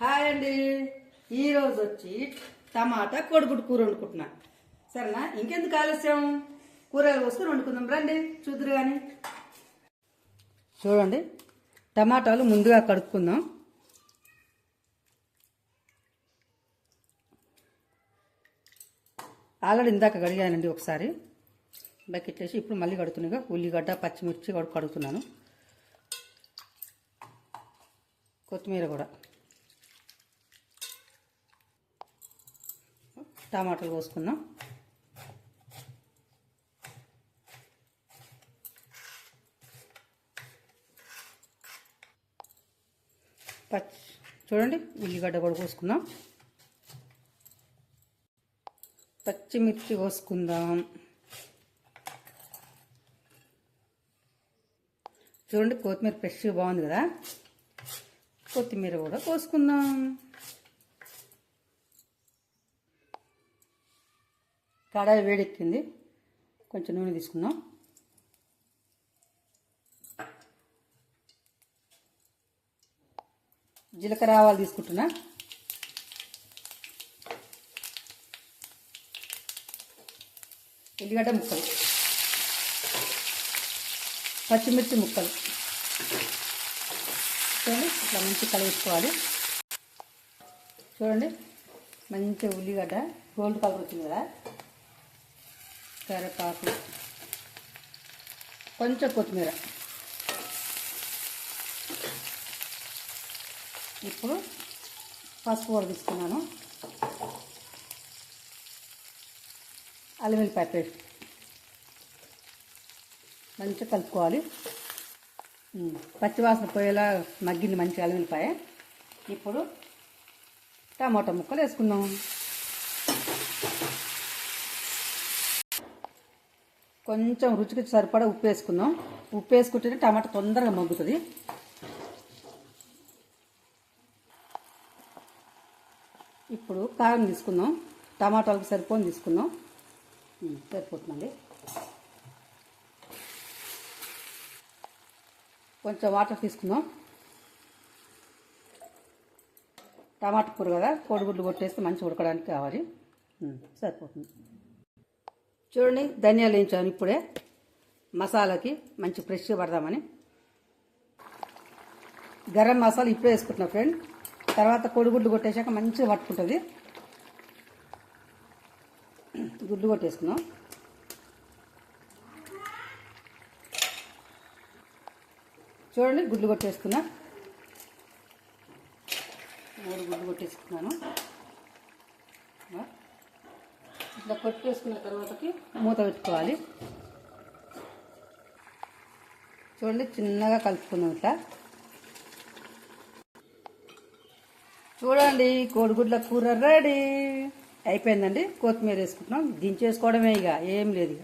Hi అండి. ఈరోజు వచ్చి టమాటా కొడుకుడు కూర వండుకుంటున్నా. సరేనా? ఇంకెందుకు ఆలస్యం? కూరగాయలు కోసుకొని వండుకుందాం రండి. చూద్దరు కానీ చూడండి. టమాటాలు ముందుగా కడుక్కుందాం. ఆల్రెడీ ఇందాక కడిగానండి ఒకసారి. బకెట్ వేసి ఇప్పుడు మళ్ళీ కడుతున్నాగా ఉల్లిగడ్డ పచ్చిమిర్చి కూడా కడుగుతున్నాను. కొత్తిమీర కూడా. టమాటాలు కోసుకుందాం. పచ్చి చూడండి ఉల్లిగడ్డ కూడా కోసుకుందాం. పచ్చిమిర్చి కోసుకుందాం. చూడండి కొత్తిమీర ఫ్రెష్గా బాగుంది కదా? కొత్తిమీర కూడా కోసుకుందాం. కడాయి వేడెక్కింది. కొంచెం నూనె తీసుకుందాం. జీలకర్ర ఆవాలు తీసుకుంటున్నా. ఉల్లిగడ్డ ముక్కలు. పచ్చిమిర్చి ముక్కలు. చూడండి ఇట్లా మంచి కలిపేసుకోవాలి చూడండి మంచి ఉల్లిగడ్డ గోల్డ్ కలర్ వచ్చింది కదా. కరివేపాకు కొంచెం కొత్తిమీర. ఇప్పుడు పసుపు కూడా తీసుకున్నాను. అల్లం పేస్ట్. మంచిగా కలుపుకోవాలి. పచ్చివాసన పోయేలా మగ్గింది మంచి అల్లం ఇప్పుడు టమాటా ముక్కలు వేసుకుందాం. కొంచెం రుచికి సరిపడా ఉప్పు వేసుకుందాం. ఉప్పు వేసుకుంటేనే టమాటా తొందరగా మగ్గుతుంది. ఇప్పుడు కారం తీసుకుందాం. టమాటాలకు సరిపోని తీసుకుందాం. సరిపోతుందండి. కొంచెం వాటర్ తీసుకుందాం. టమాటా కూర కదా కోడిగుడ్లు కొట్టేస్తే మంచిగా ఉడకడానికి కావాలి. సరిపోతుంది. చూడండి ధనియాలు వేయించాను ఇప్పుడే. మసాలాకి మంచి ఫ్రెష్గా పడదామని. గరం మసాలా ఇప్పుడే వేసుకుంటున్నా ఫ్రెండ్. తర్వాత కోడిగుడ్లు కొట్టేశాక మంచిగా పట్టుకుంటుంది. గుడ్లు కొట్టేసుకున్నాం చూడండి గుడ్లు కొట్టేసుకున్నా. మూడు గుడ్లు కొట్టేసుకున్నాను. ఇలా కొట్టేసుకున్న తర్వాతకి మూత పెట్టుకోవాలి. చూడండి చిన్నగా కలుపుకుందాం ఇట్లా. చూడండి కోడిగుడ్ల కూర రెడీ. అయిపోయిందండి. కొత్తిమీర వేసుకుంటున్నాం. దించేసుకోవడమే ఇక. ఏం లేదు ఇక.